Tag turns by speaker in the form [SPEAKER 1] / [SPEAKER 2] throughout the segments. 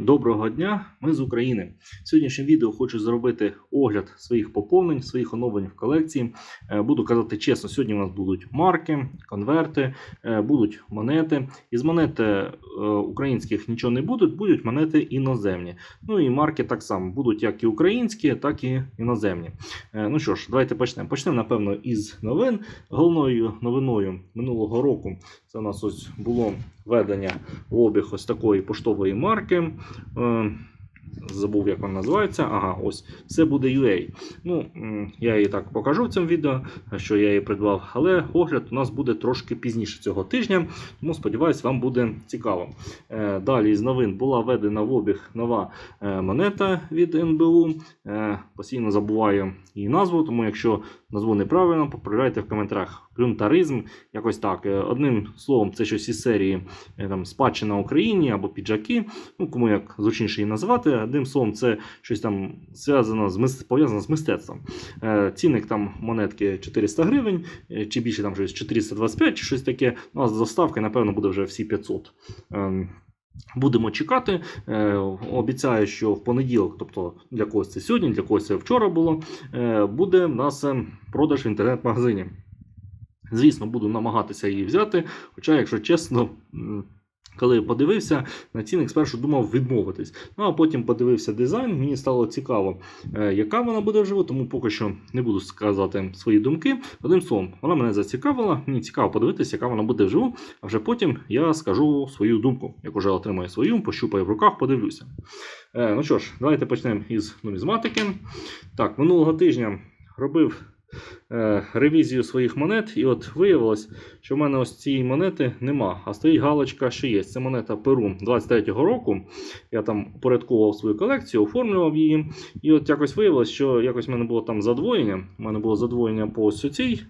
[SPEAKER 1] Доброго дня, ми з України. В сьогоднішньому відео хочу зробити огляд своїх поповнень, своїх оновлень в колекції. Е, Буду казати чесно, сьогодні у нас будуть марки, конверти, е, будуть монети. Із монет е, українських нічого не будуть, будуть монети іноземні. Ну і марки так само будуть як і українські, так і іноземні. Ну що ж, давайте почнемо. Почнемо, напевно, із новин. Головною новиною минулого року це у нас ось було введення обіг ось такої поштової марки. Забув, як вона називається. Ага, ось це буде UA. Ну, я її так покажу в цьому відео, що я її придбав. Але огляд у нас буде трошки пізніше цього тижня, тому сподіваюсь, вам буде цікаво. Е, Далі з новин була введена в обіг нова е, монета від НБУ. Е, Постійно забуваю її назву, тому якщо назву неправильно, поправляйте в коментарях. Плюнтаризм, якось так. Одним словом, це щось із серії там, спадщина Україні або піджаки. Ну, кому як зручніше її назвати. Одним словом, це щось там зв'язано з пов'язано з мистецтвом. Е, Цінник там монетки 400 гривень, е, чи більше там щось 425, чи щось таке. Ну, а з доставки, напевно, буде вже всі 500. Ем, Будемо чекати. Е, Обіцяю, що в понеділок, тобто для когось це сьогодні, для когось це вчора було, буде в нас продаж в інтернет-магазині. Звісно, буду намагатися її взяти. Хоча, якщо чесно, коли подивився на цінник, спершу думав відмовитись. Ну а потім подивився дизайн, мені стало цікаво, е, яка вона буде вживу, тому поки що не буду сказати свої думки. Одним словом, вона мене зацікавила. Мені цікаво подивитися, яка вона буде вживу. А вже потім я скажу свою думку. Як уже отримаю свою, пощупаю в руках, подивлюся. Е, ну що ж, давайте почнемо із нумізматики. Так, минулого тижня робив ревізію своїх монет, і от виявилось, що в мене ось цієї монети нема, а стоїть галочка, що є. Це монета Перу 23-го року. Я там упорядковував свою колекцію, оформлював її. І от якось виявилось, що якось в мене було там задвоєння. У мене було задвоєння по ось цій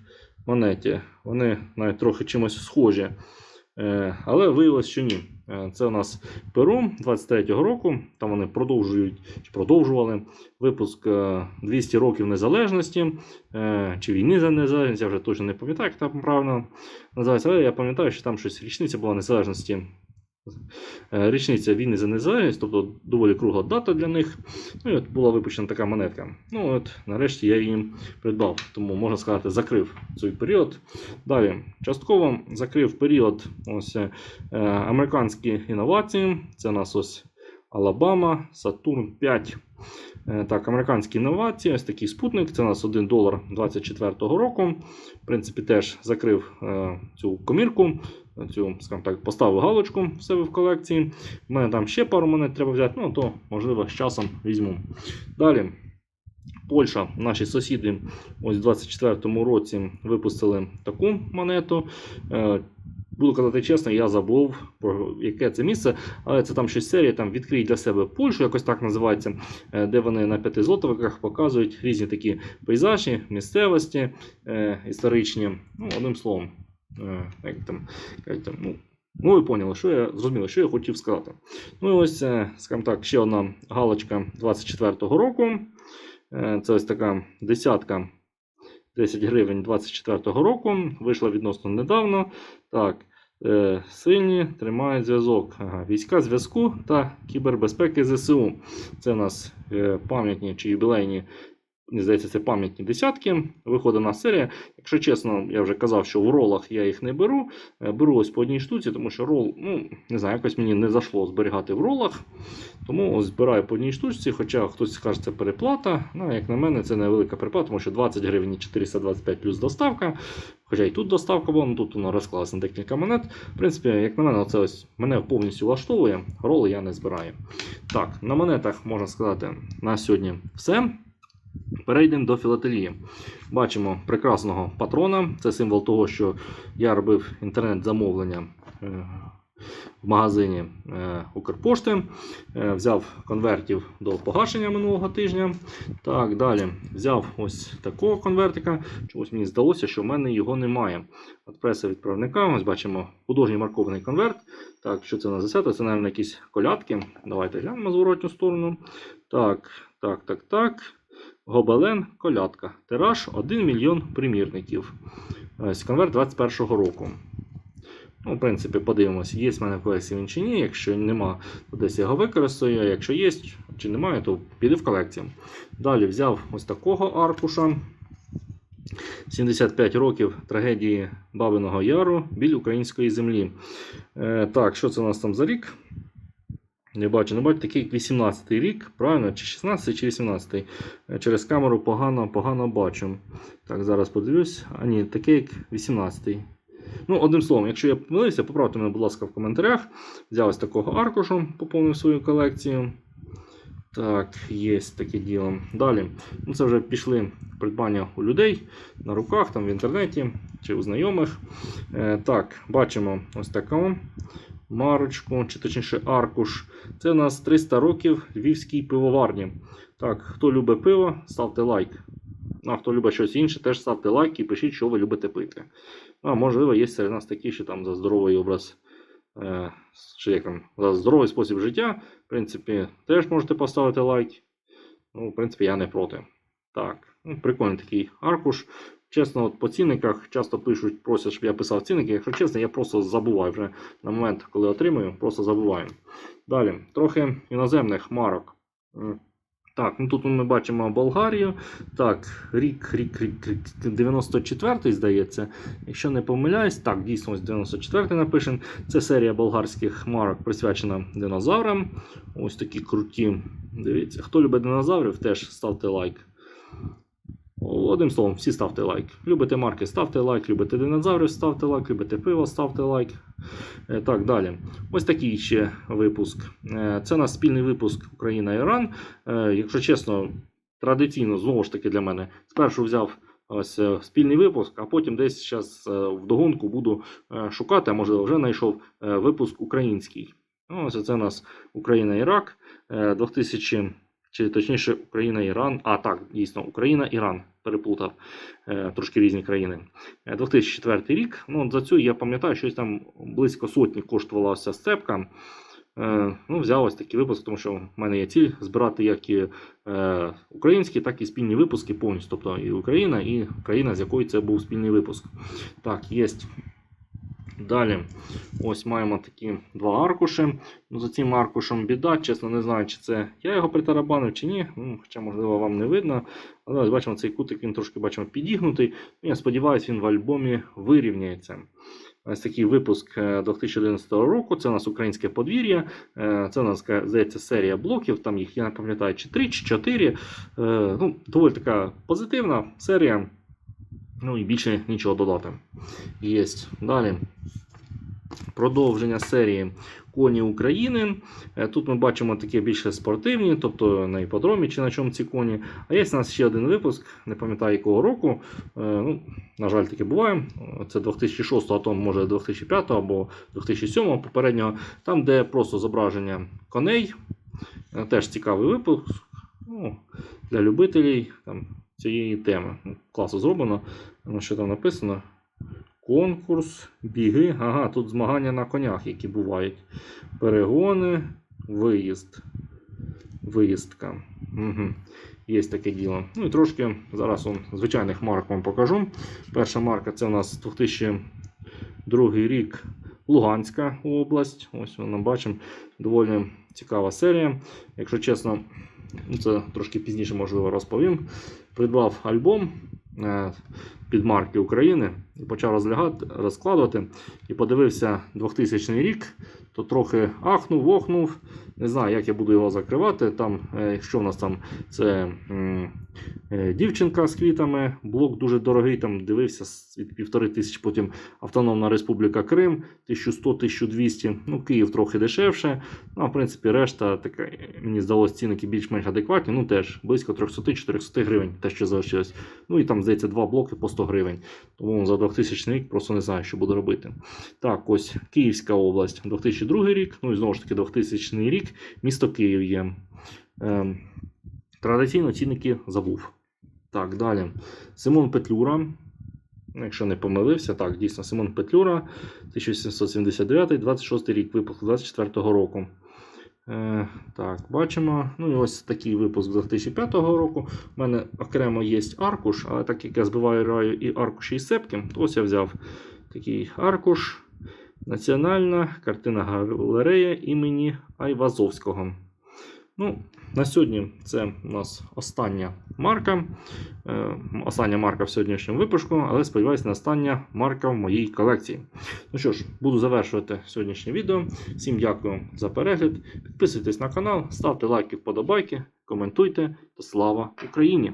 [SPEAKER 1] монеті. Вони навіть трохи чимось схожі. Е, але виявилось, що ні. Е, Це у нас Перу 23-го року. Там вони продовжують чи продовжували випуск е, 200 років незалежності е, чи війни за незалежність. Я вже точно не пам'ятаю, як там правильно називається. Але я пам'ятаю, що там щось річниця була незалежності. Е, Річниця війни за незалежність, тобто доволі кругла дата для них. Ну і от була випущена така монетка. Ну от нарешті я її придбав, тому можна сказати, закрив цей період. Далі частково закрив період ось е, американські інновації. Це у нас ось Алабама, Сатурн 5. Е, Так, американські інновації, ось такий спутник. Це у нас 1 долар 24-го року. В принципі, теж закрив е, цю комірку. Цю, скажімо так, поставив галочку в себе в колекції. У мене там ще пару монет треба взяти, ну то можливо з часом візьму. Далі. Польща, наші сусіди, ось у 24-му році випустили таку монету. Буду казати чесно, я забув про яке це місце, але це там щось серія, там відкрий для себе Польщу, якось так називається, е, де вони на п'яти злотовиках показують різні такі пейзажі, місцевості е, історичні. Ну, одним словом, е, як там, як там, ну, ну ви поняли, що я зрозуміли, що я хотів сказати. Ну і ось, е, скажімо так, ще одна галочка 24-го року. Е, Це ось така десятка 10 гривень 24-го року. Вийшла відносно недавно. Так, сильні тримають зв'язок. Ага, війська зв'язку та кібербезпеки ЗСУ. Це у нас е, пам'ятні чи юбілейні. Мені здається, це пам'ятні десятки. Виходить серія. Якщо чесно, я вже казав, що в ролах я їх не беру. Е, Беру ось по одній штуці, тому що рол, ну, не знаю, якось мені не зайшло зберігати в ролах. Тому ось збираю по одній штучці, хоча хтось скаже, це переплата. Ну, як на мене, це невелика переплата, тому що 20 гривень 425 плюс доставка. Хоча і тут доставка була, ну тут воно розклалося на декілька монет. В принципі, як на мене, оце ось мене повністю влаштовує. Роли я не збираю. Так, на монетах можна сказати на сьогодні все. Перейдемо до філателії. Бачимо прекрасного патрона. Це символ того, що я робив інтернет-замовлення е, в магазині е, Укрпошти. Е, Взяв конвертів до погашення минулого тижня. Так, далі взяв ось такого конвертика. Чогось мені здалося, що в мене його немає. От преса відправника. Ось бачимо художній маркований конверт. Так, що це у нас? Це, мабуть, якісь колядки. Давайте глянемо зворотню сторону. Так, так, так, так. Гобелен колядка. Тираж 1 мільйон примірників. Ось конверт 21-го року. Ну, в принципі, подивимося, є в мене в колекції він чи ні. Якщо нема, то десь я його використаю. Якщо є чи немає, то піде в колекцію. Далі взяв ось такого аркуша. 75 років трагедії Бабиного Яру біль української землі. Е, так, що це у нас там за рік? Не бачу, не бачу, такий як 18 рік, правильно? Чи 16 чи 18 Е, Через камеру погано, погано бачу. Так, зараз подивлюсь. А ні, такий як 18 Ну, одним словом, якщо я помилився, поправте мене, будь ласка, в коментарях. Взяв ось такого аркушу, поповнив свою колекцію. Так, є таке діло. Далі. Ну, це вже пішли придбання у людей на руках, там в інтернеті чи у знайомих. Е, так, бачимо ось таку марочку, чи точніше аркуш. Це у нас 300 років львівській пивоварні. Так, хто любить пиво, ставте лайк. А хто любить щось інше, теж ставте лайк і пишіть, що ви любите пити. А можливо, є серед нас такі, що там за здоровий образ, е, чи як там, за здоровий спосіб життя. В принципі, теж можете поставити лайк. Ну, в принципі, я не проти. Так, ну, прикольний такий аркуш. Чесно, от по цінниках часто пишуть, просять, щоб я писав цінники. Якщо чесно, я просто забуваю вже на момент, коли отримую, просто забуваю. Далі, трохи іноземних марок. Так, ну тут ми бачимо Болгарію. Так, рік, рік, рік, рік 94-й, здається. Якщо не помиляюсь, так, дійсно, ось 94-й напишемо. Це серія болгарських марок присвячена динозаврам. Ось такі круті. Дивіться, хто любить динозаврів, теж ставте лайк. Одним словом, всі ставте лайк. Любите марки, ставте лайк, любите динозаврів, ставте лайк, любите пиво, ставте лайк. Е, Так, далі. Ось такий ще випуск. Е, Це у нас спільний випуск Україна-Іран. Е, Якщо чесно, традиційно, знову ж таки для мене, спершу взяв ось спільний випуск, а потім десь зараз вдогонку буду шукати, а можливо вже знайшов випуск український. Ну, Ось це у нас Україна-Ірак. е, 2000 чи точніше Україна-Іран. А так, дійсно, Україна-Іран. Переплутав е, трошки різні країни. Е, 2004 рік. Ну, за цю я пам'ятаю, щось там близько сотні коштувала ася сцепка. Е, ну, взяв ось такий випуск, тому що в мене є ціль збирати як і е, українські, так і спільні випуски повністю. Тобто і Україна, і країна, з якої це був спільний випуск. Так, є. Далі, ось маємо такі два аркуші. Ну, за цим аркушем біда, чесно, не знаю, чи це я його притарабанив чи ні. Ну, хоча, можливо, вам не видно. Але ось бачимо, цей кутик він трошки бачимо підігнутий. Ну, я сподіваюся, він в альбомі вирівняється. Ось такий випуск е, 2011 року. Це у нас українське подвір'я. Е, Це у нас здається, серія блоків. Там їх, я не пам'ятаю, чи 3, чи 4. Ну, доволі така позитивна серія. Ну і більше нічого додати. Єсть. Далі. Продовження серії Коні України. Е, Тут ми бачимо такі більше спортивні, тобто на іподромі чи на чому ці коні. А є у нас ще один випуск, не пам'ятаю якого року. Е, Ну, на жаль, таке буває. Це 2006, а то може 2005 або 2007 попереднього, там, де просто зображення коней. Е, Теж цікавий випуск. Ну, для любителів там, цієї теми. Ну, Класно зроблено. Ну, Що там написано? Конкурс, біги. Ага, тут змагання на конях, які бувають. Перегони, виїзд. Виїздка. Угу. Є таке діло. Ну і трошки зараз он, звичайних марок вам покажу. Перша марка це у нас 2002 рік Луганська область. Ось ми бачимо. Доволі цікава серія. Якщо чесно, це трошки пізніше можливо розповім. Придбав альбом е, під марки України і почав розлягати, розкладувати. І подивився 2000 рік, то трохи ахнув, охнув. Не знаю, як я буду його закривати. Там, е, що в нас там, це дівчинка з квітами, блок дуже дорогий, там дивився від півтори тисячі, потім Автономна Республіка Крим, 1100-1200. Ну, Київ трохи дешевше. Ну, а в принципі, решта така, е, мені здалося, цінники більш-менш адекватні. Ну, теж близько 300-400 гривень, те, що залишилось. Ну і там, здається, два блоки по 100 гривень. Тому за 2000 рік просто не знаю, що буду робити. Так, ось Київська область, 2002 рік. Ну і знову ж таки, 2000 рік, місто Київ є. Ем, традиційно цінники забув. Так, далі. Симон Петлюра. Ну, Якщо не помилився, так, дійсно, Симон Петлюра, 1779, 26 рік, випуск 24 року. Е, так, бачимо. Ну і ось такий випуск 2005 року. У мене окремо є аркуш, але так як я збиваю раю і аркуші і сепки, то ось я взяв такий аркуш Національна картина галерея імені Айвазовського. Ну, на сьогодні це у нас остання марка. Е, остання марка в сьогоднішньому випуску, але сподіваюся, на остання марка в моїй колекції. Ну що ж, буду завершувати сьогоднішнє відео. Всім дякую за перегляд. Підписуйтесь на канал, ставте лайки, вподобайки, коментуйте та слава Україні!